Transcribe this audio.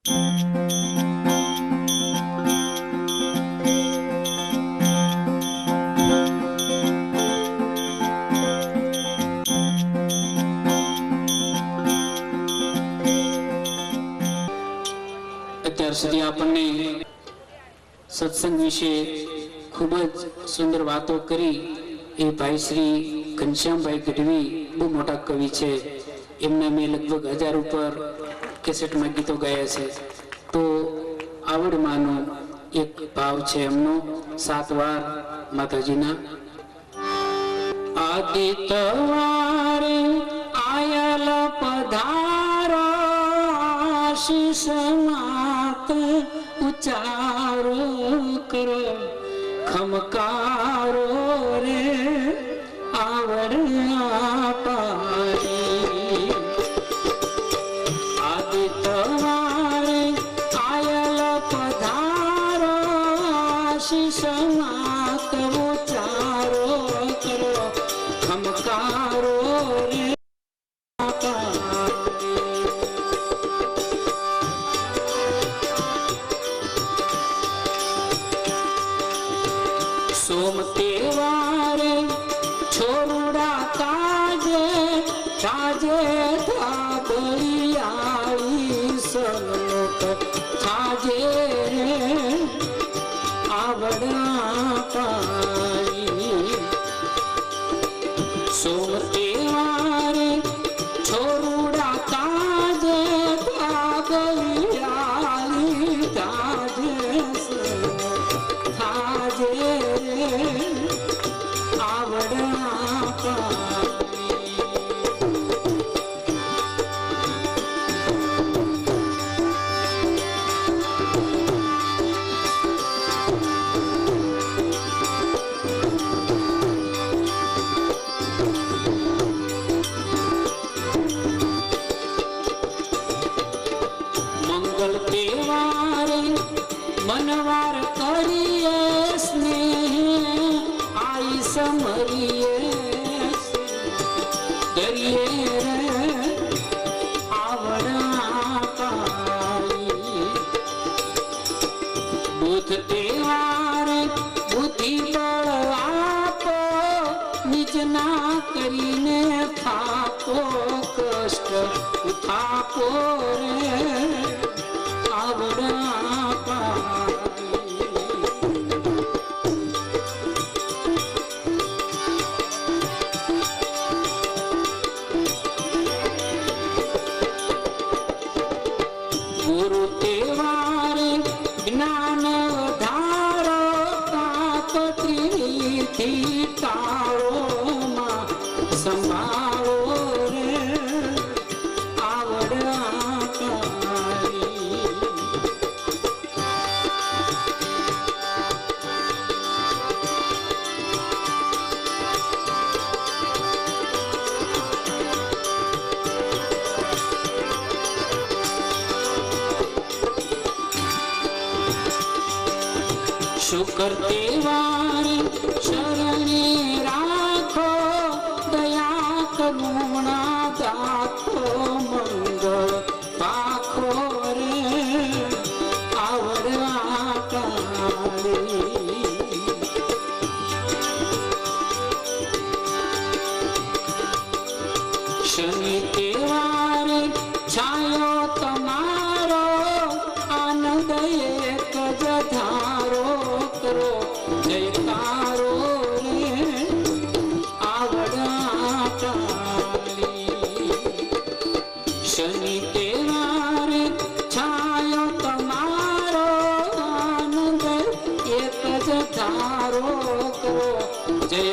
અત્યાર સુધી આપણને સત્સંગ વિશે ખૂબ જ સુંદર વાતો કરી. એ ભાઈ શ્રી ઘનશ્યામભાઈ ગઢવી, બહુ મોટા કવિ છે. એમના મેં લગભગ હજાર ઉપર કેસેટમાં ગીતો ગાયા છે. તો આવડમાંનો એક ભાવ છે એમનો, સાત વાર માતાજીના. આદિતવારે આયલ પધારો, આશીષ માત્ર ઉચારો કરો. ખમકારો રે આવડ સોમ તહેવારે છોરુડા તાજે થાબળિયાળી સનોક થાજે રે આવડા પાણી મનવાર કરીએ સ્નેહ, આઈ સમરીએ કરીએ રે, આવડા પાણી બુધ તહેવારે, બુદ્ધિ બળ આપો, નિજ ના કરીને થાપો કષ્ટ ઉથાપો રે. આવડા કાપત્રીથી તાળો શુકર વાર શરણે રાખો, દયા કરુણા દાખો, મંગળ પાખો રે આવડા કાળી. શનિ તેવાર છાયો नारे छा त मारो तारो जे